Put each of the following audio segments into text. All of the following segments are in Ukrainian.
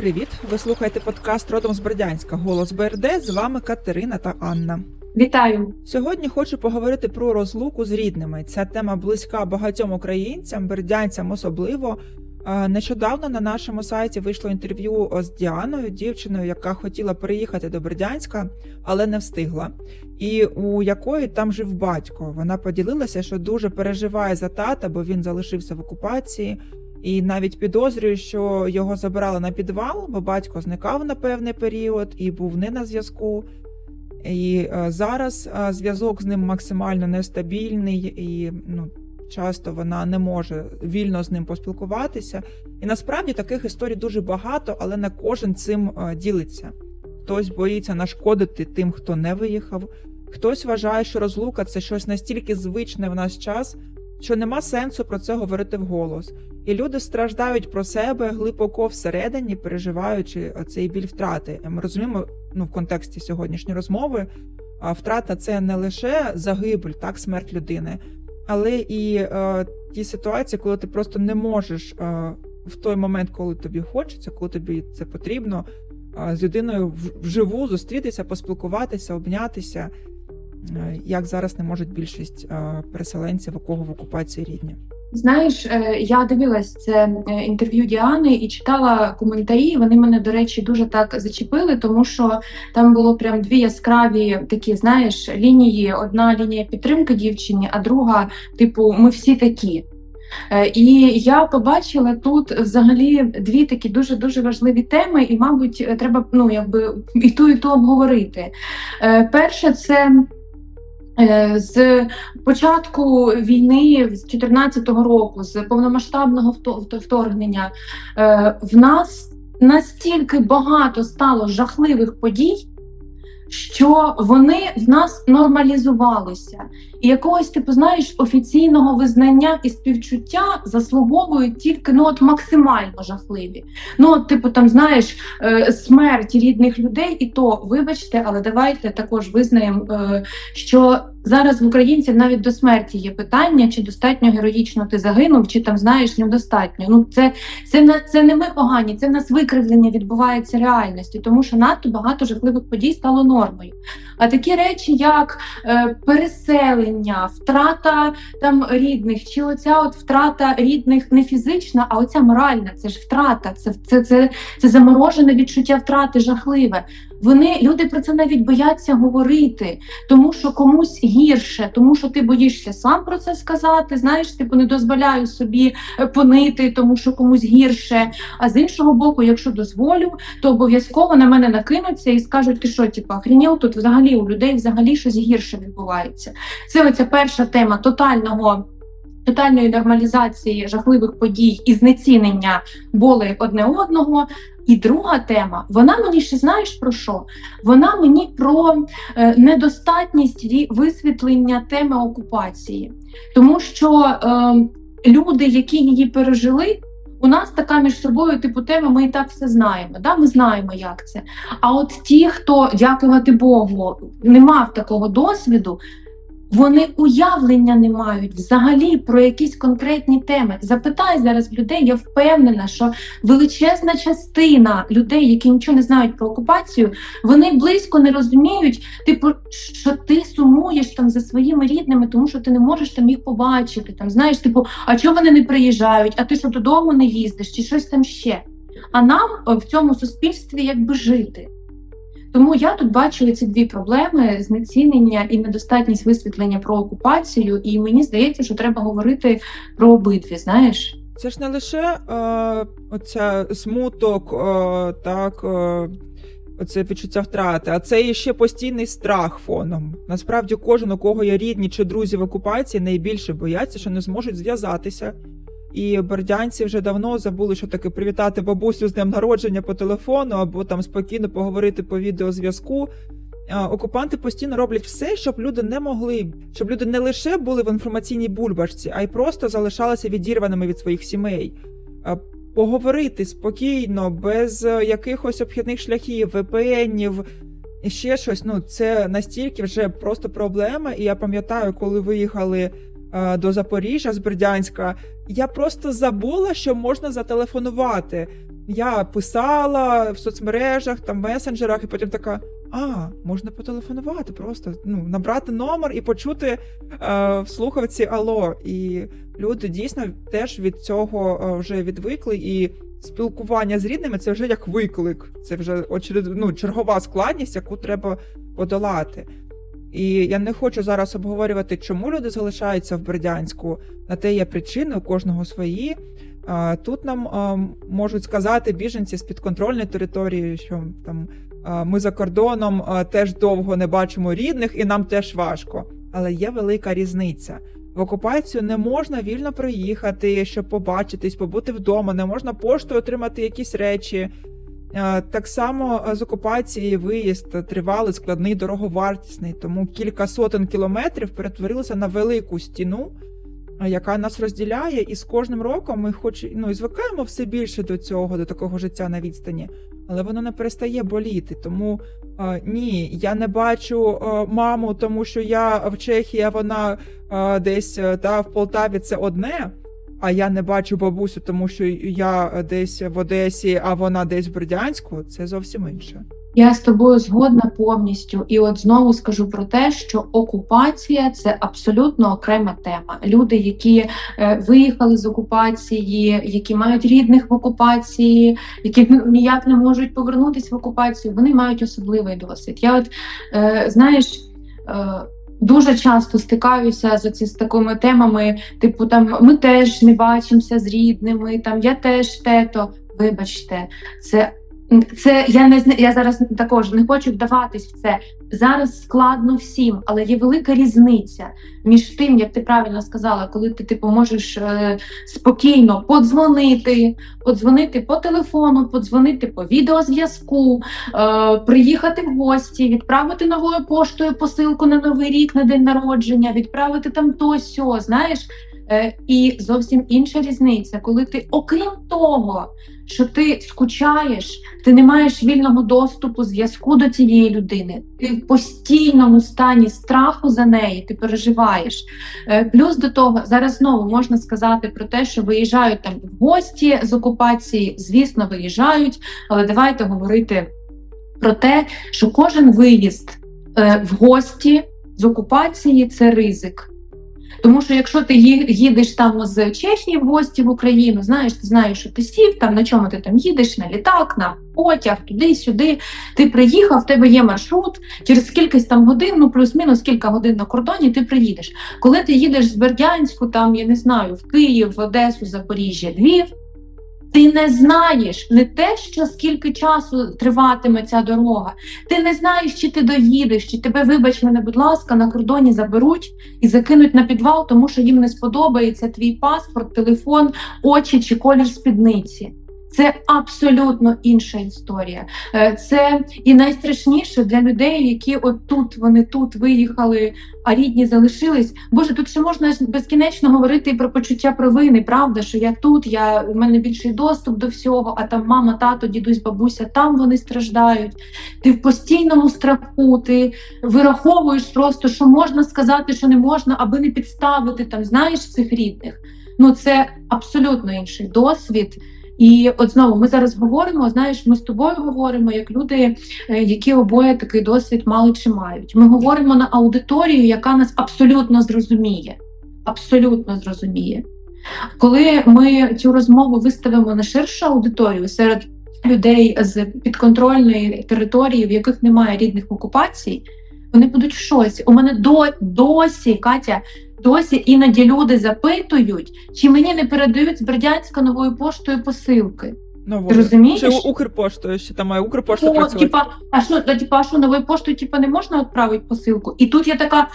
привіт! Ви слухаєте подкаст Родом з Бердянська. Голос БРД. З вами Катерина та Анна. Вітаю! Сьогодні хочу поговорити про розлуку з рідними. Ця тема близька багатьом українцям, бердянцям особливо. Нещодавно на нашому сайті вийшло інтерв'ю з Діаною, дівчиною, яка хотіла переїхати до Бердянська, але не встигла. І у якої там жив батько. Вона поділилася, що дуже переживає за тата, бо він залишився в окупації. І навіть підозрює, що його забирали на підвал, бо батько зникав на певний період і був не на зв'язку. І е, зараз е, зв'язок з ним максимально нестабільний, і ну, часто вона не може вільно з ним поспілкуватися. І насправді таких історій дуже багато, але не кожен цим е, ділиться. Хтось боїться нашкодити тим, хто не виїхав. Хтось вважає, що розлука це щось настільки звичне в наш час, що нема сенсу про це говорити вголос. І люди страждають про себе глибоко всередині, переживаючи цей біль втрати. Ми розуміємо, ну в контексті сьогоднішньої розмови, втрата це не лише загибель, так, смерть людини, але і е, ті ситуації, коли ти просто не можеш е, в той момент, коли тобі хочеться, коли тобі це потрібно, е, з людиною вживу зустрітися, поспілкуватися, обнятися, як зараз не можуть більшість е, переселенців, у кого в окупації рідні. Знаєш, е, я дивилась це е, інтерв'ю Діани і читала коментарі. Вони мене, до речі, дуже так зачепили, тому що там було прям дві яскраві такі, знаєш, лінії: одна лінія підтримки дівчині, а друга, типу, ми всі такі. Е, І я побачила тут взагалі дві такі дуже дуже важливі теми, і, мабуть, е, треба ну якби і ту, і ту обговорити. Е, Перше, це е, з початку війни з 2014 року, з повномасштабного вто- вто- вторгнення, е, в нас настільки багато стало жахливих подій, що вони в нас нормалізувалися. І якогось, типу, знаєш, офіційного визнання і співчуття заслуговують тільки ну от максимально жахливі. Ну, от, типу, там знаєш, е, смерть рідних людей, і то вибачте, але давайте також визнаємо, е, що зараз в українців навіть до смерті є питання, чи достатньо героїчно ти загинув, чи там знаєш недостатньо. Ну це, це це не ми погані, це в нас викривлення відбувається реальності, тому що надто багато жахливих подій стало нормою. А такі речі, як е, переселення, втрата там рідних, чи оця от втрата рідних не фізична, а оця моральна, це ж втрата, це, це, це, це заморожене відчуття втрати жахливе. Вони люди про це навіть бояться говорити, тому що комусь гірше, тому що ти боїшся сам про це сказати. Знаєш, типу не дозволяю собі е, понити, тому що комусь гірше. А з іншого боку, якщо дозволю, то обов'язково на мене накинуться і скажуть, ти що, типу, охренів, тут взагалі у людей взагалі щось гірше відбувається. Це оця перша тема тотального. Тотальної нормалізації жахливих подій і знецінення болей одне одного. І друга тема, вона мені ще знаєш про що? Вона мені про е, недостатність висвітлення теми окупації, тому що е, люди, які її пережили, у нас така між собою типу тема, ми і так все знаємо. Да? Ми знаємо, як це. А от ті, хто, дякувати Богу, не мав такого досвіду, вони уявлення не мають взагалі про якісь конкретні теми. Запитай зараз людей, я впевнена, що величезна частина людей, які нічого не знають про окупацію, вони близько не розуміють, типу, що ти сумуєш там за своїми рідними, тому що ти не можеш там їх побачити. Там знаєш, типу, а чого вони не приїжджають? А ти що додому не їздиш, чи щось там ще? А нам в цьому суспільстві якби жити. Тому я тут бачу ці дві проблеми: знецінення і недостатність висвітлення про окупацію. І мені здається, що треба говорити про обидві. Знаєш, Це ж не лише е, оця смуток, е, так, е, оце відчуття втрати, а це і ще постійний страх фоном. Насправді, кожен, у кого є рідні чи друзі в окупації, найбільше бояться, що не зможуть зв'язатися. І бердянці вже давно забули, що таке привітати бабусю з днем народження по телефону або там спокійно поговорити по відеозв'язку. Окупанти постійно роблять все, щоб люди не могли, щоб люди не лише були в інформаційній бульбашці, а й просто залишалися відірваними від своїх сімей. Поговорити спокійно, без е, якихось обхідних шляхів, і ще щось. Ну це настільки вже просто проблема. І я пам'ятаю, коли виїхали до Запоріжжя з Бердянська, я просто забула, що можна зателефонувати. я писала в соцмережах, там месенджерах, і потім така: а, можна потелефонувати, просто ну, набрати номер і почути е, в слухавці Алло. І люди дійсно теж від цього е, вже відвикли. І спілкування з рідними це вже як виклик. Це вже очеред... ну, чергова складність, яку треба подолати. І я не хочу зараз обговорювати, чому люди залишаються в Бердянську. На те є причини, у кожного свої. Тут нам можуть сказати біженці з підконтрольної території, що там ми за кордоном теж довго не бачимо рідних, і нам теж важко. Але є велика різниця. В окупацію не можна вільно приїхати, щоб побачитись, побути вдома, не можна поштою отримати якісь речі. Е, Так само е, з окупації виїзд тривалий, складний, дороговартісний, тому кілька сотень кілометрів перетворилося на велику стіну, е, яка нас розділяє, і з кожним роком ми хоч ну, і звикаємо все більше до цього, до такого життя на відстані, але воно не перестає боліти. Тому ні, я не бачу маму, тому що я в Чехії, а вона десь та в Полтаві це одне. А я не бачу бабусю, тому що я десь в Одесі, а вона десь в Бердянську. Це зовсім інше. Я з тобою згодна повністю, і от знову скажу про те, що окупація це абсолютно окрема тема. Люди, які е, виїхали з окупації, які мають рідних в окупації, які ніяк не можуть повернутися в окупацію, вони мають особливий досвід. Я от е, знаєш. Дуже часто стикаюся з оці з такими темами, типу там ми теж не бачимося з рідними, там я теж тето. Вибачте, це це я не я зараз також не хочу вдаватись в це. Зараз складно всім, але є велика різниця між тим, як ти правильно сказала, коли ти типу можеш е, спокійно подзвонити, подзвонити по телефону, подзвонити по відеозв'язку, е, приїхати в гості, відправити новою поштою посилку на новий рік, на день народження, відправити там то сьо, знаєш. Е, і зовсім інша різниця, коли ти, окрім того, що ти скучаєш, ти не маєш вільного доступу, зв'язку до цієї людини, ти в постійному стані страху за неї, ти переживаєш. Е, Плюс до того, зараз знову можна сказати про те, що виїжджають там в гості з окупації, звісно, виїжджають, але давайте говорити про те, що кожен виїзд е, в гості з окупації це ризик. Тому що якщо ти їдеш там з Чехії в гості в Україну, знаєш, ти знаєш, що ти сів там, на чому ти там їдеш, на літак, на потяг, туди-сюди. Ти приїхав, в тебе є маршрут, через кількість там годин, ну плюс-мінус кілька годин на кордоні, ти приїдеш. Коли ти їдеш з Бердянську, там я не знаю, в Київ, в Одесу, Запоріжжя, Львів. Ти не знаєш не те, що скільки часу триватиме ця дорога. Ти не знаєш, чи ти доїдеш, чи тебе, вибач мене, будь ласка, на кордоні заберуть і закинуть на підвал, тому що їм не сподобається твій паспорт, телефон, очі чи колір спідниці. Це абсолютно інша історія. Е, Це і найстрашніше для людей, які от тут вони тут виїхали, а рідні залишились. Боже, тут ще можна безкінечно говорити про почуття провини. Правда, що я тут, я у мене більший доступ до всього, а там мама, тато, дідусь, бабуся, там вони страждають. Ти в постійному страху, ти вираховуєш просто, що можна сказати, що не можна, аби не підставити там, знаєш, цих рідних. Ну це абсолютно інший досвід. І от знову ми зараз говоримо. Знаєш, ми з тобою говоримо як люди, е, які обоє такий досвід мали чи мають. Ми говоримо на аудиторію, яка нас абсолютно зрозуміє. Абсолютно зрозуміє. Коли ми цю розмову виставимо на ширшу аудиторію серед людей з підконтрольної території, в яких немає рідних окупацій, вони будуть шоці. У мене до досі, Катя, досі іноді люди запитують, чи мені не передають з Бердянська новою поштою посилки. Ну, Ти розумієш? Чи Укрпоштою ще там має Укрпошта О, працювати. типа, а що, да, типа, а що новою поштою типа, не можна відправити посилку? І тут я така.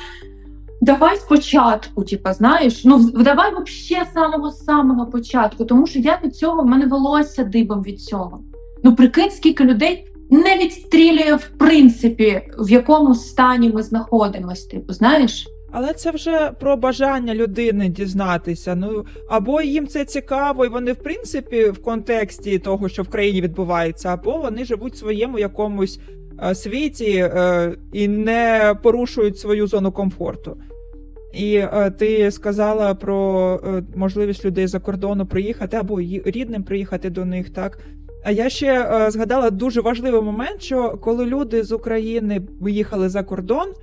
Давай спочатку, типа, знаєш, ну давай вообще з самого самого початку, тому що я від цього в мене волосся дибом від цього. Ну прикинь, скільки людей не відстрілює в принципі, в якому стані ми знаходимося. Типу, знаєш? Але це вже про бажання людини дізнатися. Ну або їм це цікаво, і вони, в принципі, в контексті того, що в країні відбувається, або вони живуть в своєму якомусь е, світі е, і не порушують свою зону комфорту. І е, ти сказала про е, можливість людей за кордону приїхати або рідним приїхати до них, так. А я ще е, згадала дуже важливий момент, що коли люди з України виїхали за кордон,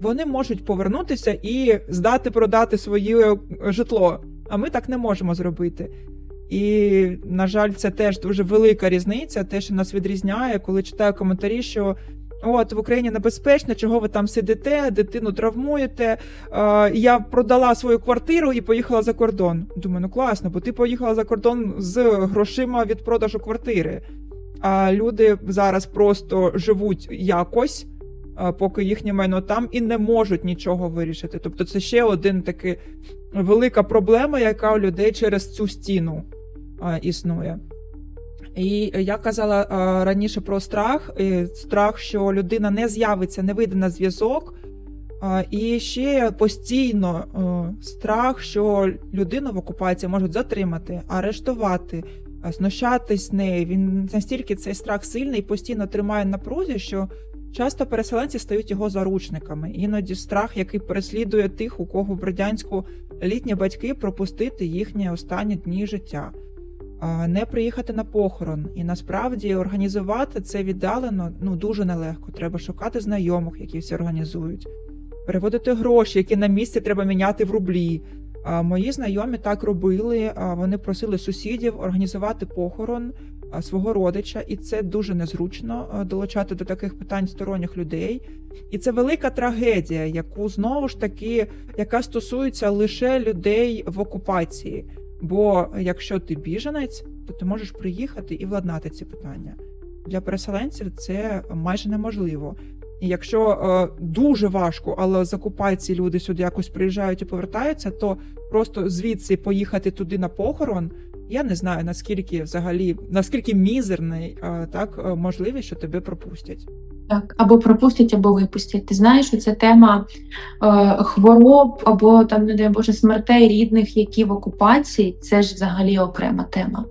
вони можуть повернутися і здати продати своє е, житло. А ми так не можемо зробити. І, на жаль, це теж дуже велика різниця, те, що нас відрізняє, коли читаю коментарі, що от в Україні небезпечно, чого ви там сидите, дитину травмуєте. Е, я продала свою квартиру і поїхала за кордон. Думаю, ну класно, бо ти поїхала за кордон з грошима від продажу квартири. А люди зараз просто живуть якось, поки їхнє майно там, і не можуть нічого вирішити. Тобто, це ще один такий велика проблема, яка у людей через цю стіну існує. І я казала раніше про страх, страх, що людина не з'явиться, не вийде на зв'язок. І ще постійно страх, що людину в окупації можуть затримати, арештувати, знущатись з неї. Він настільки цей страх сильний і постійно тримає на прузі, що часто переселенці стають його заручниками. Іноді страх, який переслідує тих, у кого в радянську літні батьки пропустити їхні останні дні життя. Не приїхати на похорон, і насправді організувати це віддалено ну дуже нелегко. Треба шукати знайомих, які все організують, переводити гроші, які на місці треба міняти в рублі. Мої знайомі так робили. Вони просили сусідів організувати похорон свого родича, і це дуже незручно долучати до таких питань сторонніх людей. І це велика трагедія, яку знову ж таки яка стосується лише людей в окупації. Бо якщо ти біженець, то ти можеш приїхати і владнати ці питання. Для переселенців це майже неможливо. І якщо е, дуже важко, але з окупації люди сюди якось приїжджають і повертаються, то просто звідси поїхати туди на похорон. Я не знаю наскільки взагалі наскільки мізерний е, так е, можливість, що тебе пропустять. Так, або пропустять, або випустять. Ти знаєш, що це тема е, хвороб або там, не дай Боже, смертей рідних, які в окупації, це ж взагалі окрема тема.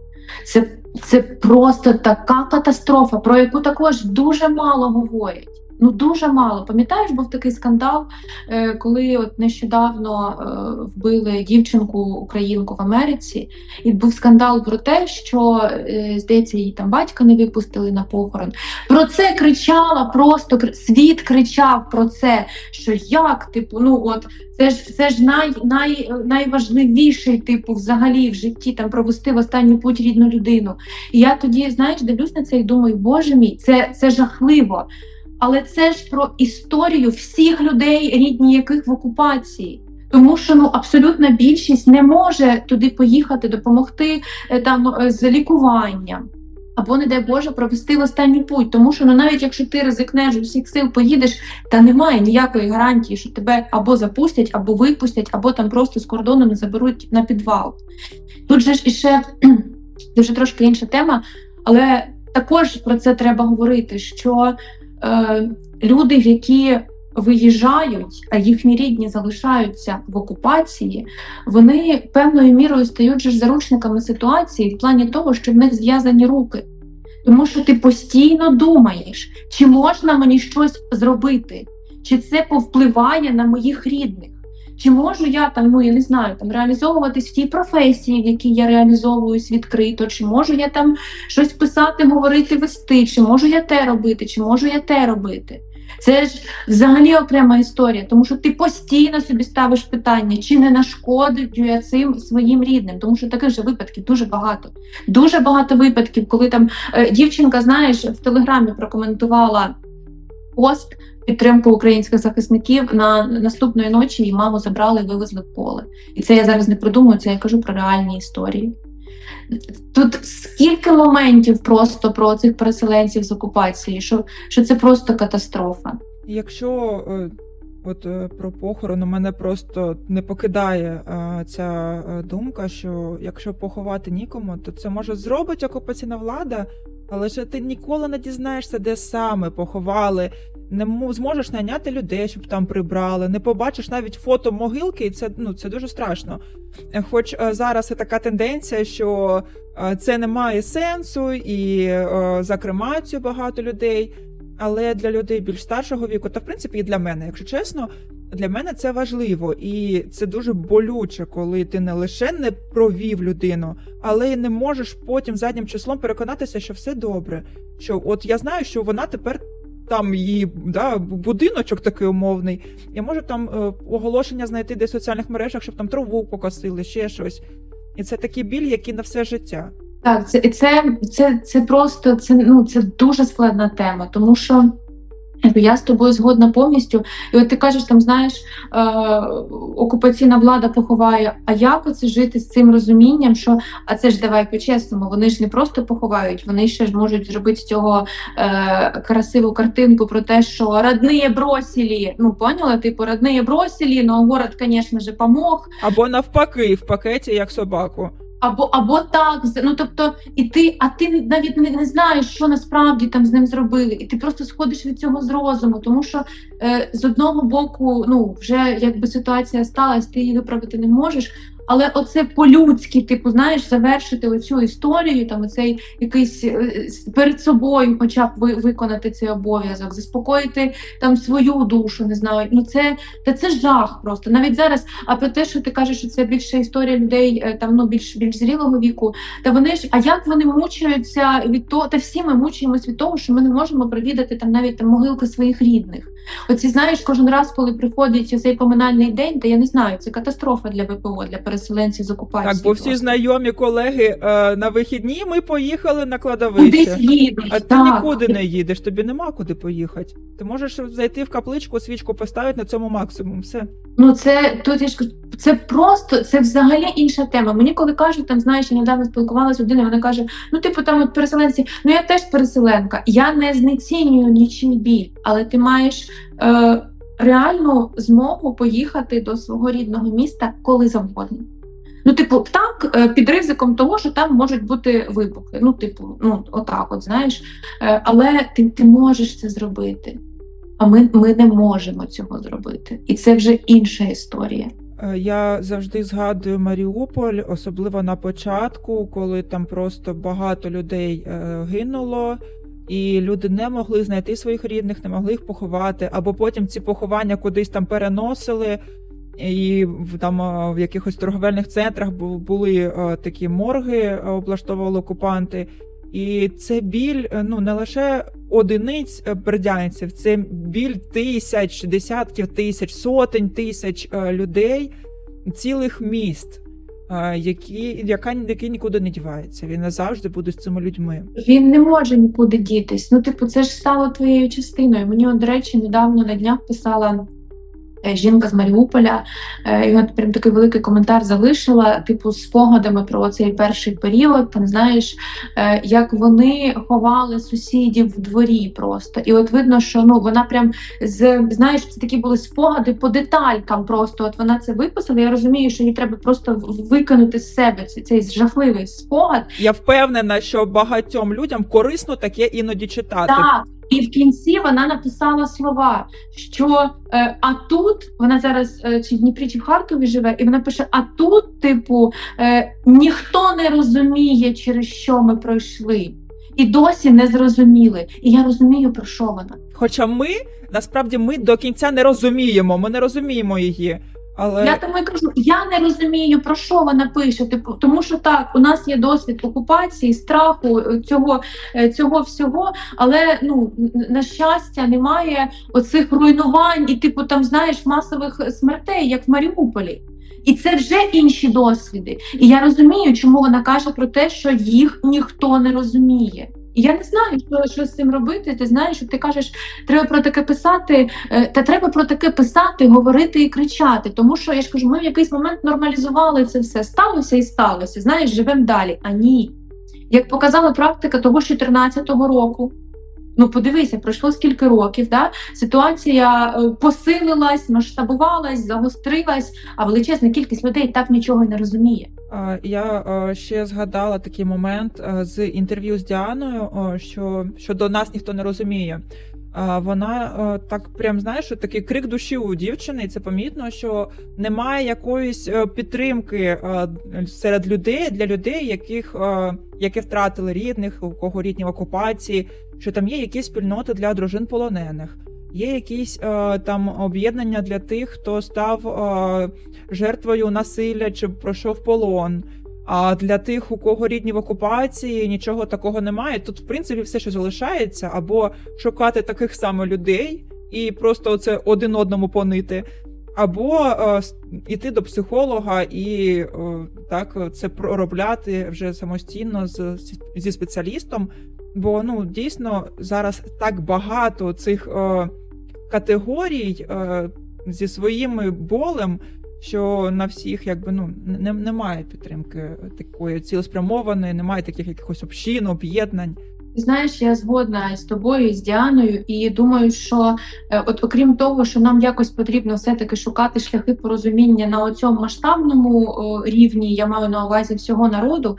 Це, це просто така катастрофа, про яку також дуже мало говорять. Ну дуже мало. Пам'ятаєш, був такий скандал, е, коли от нещодавно е, вбили дівчинку українку в Америці, і був скандал про те, що е, здається, її там батька не випустили на похорон. Про це кричала просто світ кричав про це. Що як, типу, ну от це ж це ж най, най, найважливіший, типу, взагалі в житті там провести в останню путь рідну людину. І я тоді, знаєш, дивлюсь на це і думаю, боже мій, це, це жахливо. Але це ж про історію всіх людей, рідні яких в окупації. Тому що ну абсолютна більшість не може туди поїхати, допомогти е, там е, з лікуванням. Або, не дай Боже, провести в останній путь. Тому що ну навіть якщо ти ризикнеш усіх сил, поїдеш, та немає ніякої гарантії, що тебе або запустять, або випустять, або там просто з кордону не заберуть на підвал. Тут же ж іще вже трошки інша тема, але також про це треба говорити. що е, люди, які виїжджають, а їхні рідні залишаються в окупації, вони певною мірою стають же заручниками ситуації в плані того, що в них зв'язані руки. Тому що ти постійно думаєш, чи можна мені щось зробити, чи це повпливає на моїх рідних. Чи можу я там, ну я не знаю, там реалізовуватись в тій професії, в якій я реалізовуюсь відкрито, чи можу я там щось писати, говорити, вести, чи можу я те робити, чи можу я те робити. Це ж взагалі окрема історія, тому що ти постійно собі ставиш питання, чи не нашкодить я цим своїм рідним, тому що таких же випадків дуже багато. Дуже багато випадків, коли там е, дівчинка, знаєш, в телеграмі прокоментувала пост підтримку українських захисників на наступної ночі її маму забрали і вивезли в поле. І це я зараз не придумую, це я кажу про реальні історії. Тут скільки моментів просто про цих переселенців з окупації, що, що це просто катастрофа. Якщо е, от е, про похорон у мене просто не покидає е, ця думка, що якщо поховати нікому, то це може зробить окупаційна влада, але ж ти ніколи не дізнаєшся, де саме поховали. Не зможеш найняти людей, щоб там прибрали, не побачиш навіть фото могилки, і це ну це дуже страшно. Е, Хоч е, зараз є така тенденція, що е, це не має сенсу, і за кремацію багато людей. Але для людей більш старшого віку, та в принципі і для мене, якщо чесно, Для мене це важливо, і це дуже болюче, коли ти не лише не провів людину, але й не можеш потім заднім числом переконатися, що все добре. Що от я знаю, що вона тепер там її да, будиночок такий умовний. Я можу там е, оголошення знайти десь в соціальних мережах, щоб там траву покосили, ще щось. І це такий біль, який на все життя. Так, це, це, це, це просто це, ну, це дуже складна тема, тому що я з тобою згодна повністю. І от ти кажеш, там знаєш, е, окупаційна влада поховає. А як оце жити з цим розумінням, що а це ж давай по-чесному, вони ж не просто поховають, вони ще ж можуть зробити з цього е, красиву картинку про те, що родні бросили. Ну, поняла? Типу, родні бросили, но город, звісно ж, помог. Або навпаки, в пакеті як собаку. Або або так, ну тобто, і ти, а ти навіть не, не знаєш, що насправді там з ним зробили, і ти просто сходиш від цього з розуму, тому що е, з одного боку, ну вже якби ситуація сталася, ти її виправити не можеш. Але оце по-людськи, типу, знаєш, завершити оцю історію, там оцей якийсь е, перед собою, хоча б ви, виконати цей обов'язок, заспокоїти там свою душу, не знаю. Ну це та це жах просто. Навіть зараз, а про те, що ти кажеш, що це більше історія людей е, там ну більш більш зрілого віку. Та вони ж, а як вони мучаються від того, та всі ми мучаємось від того, що ми не можемо провідати там навіть там могилки своїх рідних. Оці знаєш, кожен раз, коли приходить цей поминальний день, та я не знаю, це катастрофа для ВПО, для переселенців з окупації. Так, бо всі знайомі колеги е, на вихідні ми поїхали на кудись кладовище. їдуть. А ти так. нікуди не їдеш, тобі нема куди поїхати. Ти можеш зайти в капличку, свічку поставити на цьому максимум. Все. Ну це тут я ж кажу, це просто це взагалі інша тема. Мені коли кажуть, там знаєш, я недавно спілкувалася з людиною, вона каже: ну, типу, там от переселенці, ну я теж переселенка. Я не знецінюю нічий біль, але ти маєш е, реальну змогу поїхати до свого рідного міста коли завгодно. Ну, типу, так, е, під ризиком того, що там можуть бути вибухи. Ну, типу, ну отак, от знаєш. Е, але ти, ти можеш це зробити. А ми, ми не можемо цього зробити. І це вже інша історія. Е, Я завжди згадую Маріуполь, особливо на початку, коли там просто багато людей гинуло, і люди не могли знайти своїх рідних, не могли їх поховати, або потім ці поховання кудись там переносили. І там е, в якихось торговельних центрах бу- були е, такі морги, е, облаштовували окупанти. І це біль ну не лише одиниць бердянців, це біль тисяч, десятків тисяч, сотень тисяч людей, цілих міст, які, яка, який нікуди не дівається. Він назавжди буде з цими людьми. Він не може нікуди дітись. Ну, типу, це ж стало твоєю частиною. Мені, до речі, недавно на днях писала. Е, Жінка з Маріуполя, е, і от прям такий великий коментар залишила, типу, з спогадами про цей перший період. Там знаєш, е, як вони ховали сусідів в дворі просто. І от видно, що ну вона прям з знаєш, це такі були спогади по деталькам. Просто от вона це виписала. Я розумію, що їй треба просто викинути з себе цей, цей жахливий спогад. Я впевнена, що багатьом людям корисно таке іноді читати. Так, і в кінці вона написала слова, що е, а тут вона зараз е, чи в Дніпрі, чи в Харкові живе, і вона пише: а тут, типу, е, ніхто не розуміє, через що ми пройшли. І досі не зрозуміли. І я розумію, про що вона. Хоча ми насправді ми до кінця не розуміємо, ми не розуміємо її. Але Я тому і кажу, я не розумію, про що вона пише. Типу, тому що так, у нас є досвід окупації, страху е, цього, е, цього всього, але ну на щастя немає оцих руйнувань і, типу, там знаєш, масових смертей, як в Маріуполі. І це вже інші досвіди. І я розумію, чому вона каже про те, що їх ніхто не розуміє. Я не знаю, що, що з цим робити. Ти знаєш, що ти кажеш, треба про таке писати, е, та треба про таке писати, говорити і кричати. Тому що я ж кажу, ми в якийсь момент нормалізували це все. Сталося і сталося. Знаєш, живемо далі. А ні. Як показала практика того ж 2014 року. Ну, подивися, пройшло скільки років, да? ситуація е, посилилась, масштабувалась, загострилась, а величезна кількість людей так нічого й не розуміє. я е, ще згадала такий момент е, з інтерв'ю з Діаною, що, що до нас ніхто не розуміє. Вона так прям знаєш, такий крик душі у дівчини, і це помітно, що немає якоїсь підтримки серед людей для людей, яких які втратили рідних, у кого рідні в окупації, що там є якісь спільноти для дружин полонених. Є якісь е, там об'єднання для тих, хто став е, жертвою насилля чи пройшов полон. А для тих, у кого рідні в окупації, нічого такого немає. Тут, в принципі, все, що залишається, або шукати таких саме людей і просто це один одному понити, або е, іти до психолога і е, так це проробляти вже самостійно з, зі спеціалістом. Бо ну дійсно зараз так багато цих е, категорій е, зі своїм болем, що на всіх якби ну не, немає підтримки такої цілеспрямованої, немає таких якихось общин, об'єднань. Знаєш, я згодна з тобою, з Діаною, і думаю, що е, от окрім того, що нам якось потрібно все-таки шукати шляхи порозуміння на оцьому масштабному рівні, я маю на увазі всього народу.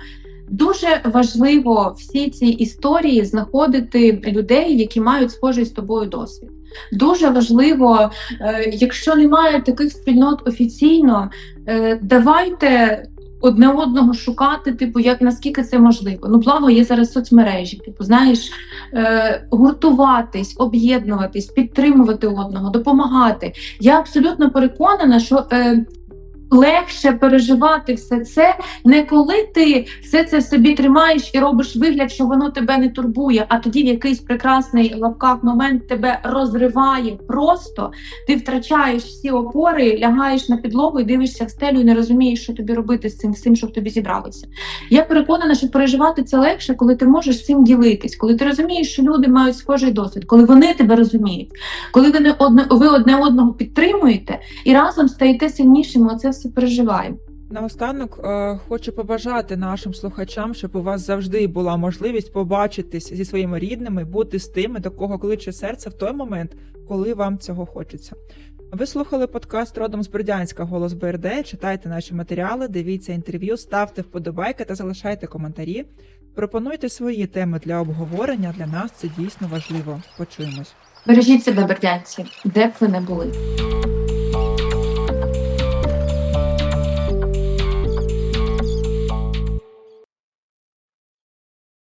Дуже важливо всі ці історії знаходити людей, які мають схожий з тобою досвід. Дуже важливо, е, якщо немає таких спільнот офіційно, е, давайте одне одного шукати, типу, як наскільки це можливо. Ну, благо є зараз соцмережі, типу, знаєш, е, гуртуватись, об'єднуватись, підтримувати одного, допомагати. Я абсолютно переконана, що. Е, Легше переживати все це не коли ти все це собі тримаєш і робиш вигляд, що воно тебе не турбує, а тоді в якийсь прекрасний лапках момент тебе розриває просто. Ти втрачаєш всі опори, лягаєш на підлогу і дивишся в стелю і не розумієш, що тобі робити з цим всім, щоб тобі зібралося. Я переконана, що переживати це легше, коли ти можеш цим ділитись, коли ти розумієш, що люди мають схожий досвід, коли вони тебе розуміють, коли ви не одне ви одне одного підтримуєте і разом стаєте сильнішими. Оце переживаємо. Наостанок е, хочу побажати нашим слухачам, щоб у вас завжди була можливість побачитись зі своїми рідними, бути з тими, до кого кличе серце в той момент, коли вам цього хочеться. Ви слухали подкаст родом з Бердянська Голос БРД. Читайте наші матеріали, дивіться інтерв'ю, ставте вподобайки та залишайте коментарі. Пропонуйте свої теми для обговорення. Для нас це дійсно важливо. Почуємось. Бережіть себе, бердянці, де б ви не були.